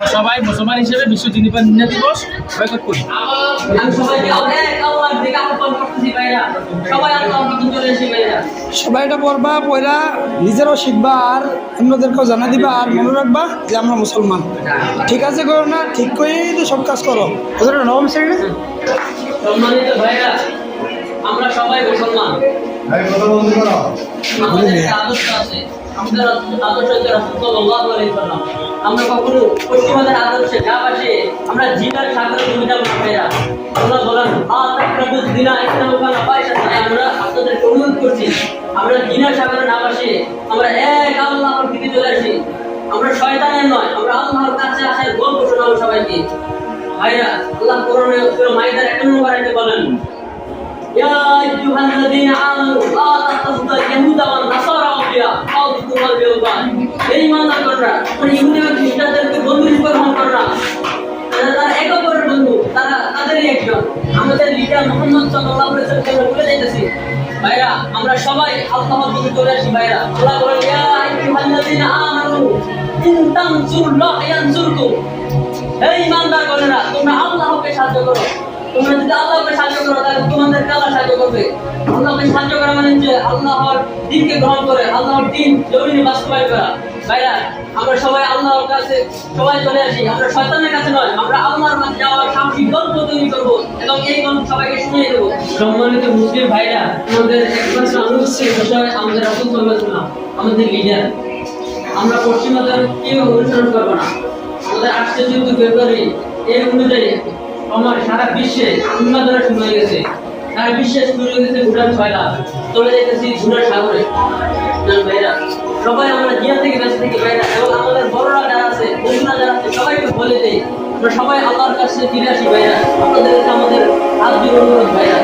সবাই মুসলমান হিসেবে বিশ্ব জিনিপান্না দিবস বয়কট করি। সবাই এটা পড়বা পড়া নিজেরও শিখবা আর অন্যদেরকেও জানা দিবা আর মনে রাখবা যে আমরা মুসলমান। ঠিক আছে করো না ঠিক করেই তো সব কাজ করো। নবম শ্রেণি সম্মানিত ভাইরা আমরা সবাই মুসলমান। আমাদের আদর্শ আছে। আমাদের আদর্শ হচ্ছে রাসূলুল্লাহ আলাইহি সাল্লাম আমরা কখনো পশ্চিমাদের আদর্শে যা পাশে আমরা জিনার সাগরে ডুবে যাব না ভাইরা বলেন আতাকরাবু ইসলাম কানা পয়সা আমরা আপনাদের অনুরোধ করছি, আমরা জিনার সাগরে না বাসে আমরা এক আল্লাহর দিকে চলে আসি। আমরা শয়তানের নয়, আমরা আল্লাহর কাছে আসার গল্প শোনাবো সবাইকে। ভাইরা আল্লাহ কোরআনে মাইদার 1 নম্বর আয়াতে বলেন এই মানদার কররা মানে এবং খ্রিস্টানদেরকে বন্ধু হিসেবে গ্রহণ কররা তারা তারা এক অপরের বন্ধু, তারা তাদেরই একজন। আমাদের লিডার মোহাম্মদ সাল্লাল্লাহু আলাইহি ওয়াসাল্লাম বলে যাইতেছি, ভাইরা, আমরা সবাই আল্লাহর দিকে চলে আসি, ভাইরা। আল্লাহ বলেন ইয়া আইয়ুহাল্লাযীনা আমানু, ইন তানসুরুল্লাহ ইয়ানসুরকুম এই ইমানদার বলেনা তোমরা আল্লাহকে সাহায্য করো। তোমরা যদি আল্লাহকে সাহায্য করো, তাহলে তোমাদেরকে আল্লাহ সাহায্য করবে? আল্লাহকে সাহায্য করা মানে যে আল্লাহর দিনকে গ্রহণ করে, আল্লাহর দিন জমিনে বাস্তবায়ন করা। সম্মানিত মুসলিম ভাইরা, আমাদের একমাত্র আনুষ্ঠানিক বিষয় আমাদের রাসূল আলাইহি আমাদের লিডার আমরা পশ্চিমাদের কেউ অনুসরণ করব না। আমাদের আসছে যেহেতু ফেব্রুয়ারি এই অনুযায়ী আমার সারা বিশ্বে উন্মাদনা শুরু হয়ে গেছে। সারা বিশ্বে শুরু হয়ে গেছে ভুটান ছয়লা চলে যাইতেছি ঝুড়া সাগরে। ভাইরা, সবাই আমরা জিয়া থেকে, বেঁচে থেকে, ভাইরা, এবং আমাদের বড়রা যারা আছে, বন্ধুরা যারা আছে, সবাইকে বলে দেই, আমরা সবাই আল্লাহর কাছে ফিরে আসি, ভাইরা। আপনাদের কাছে আমাদের দিয়ে অনুরোধ, ভাইরা।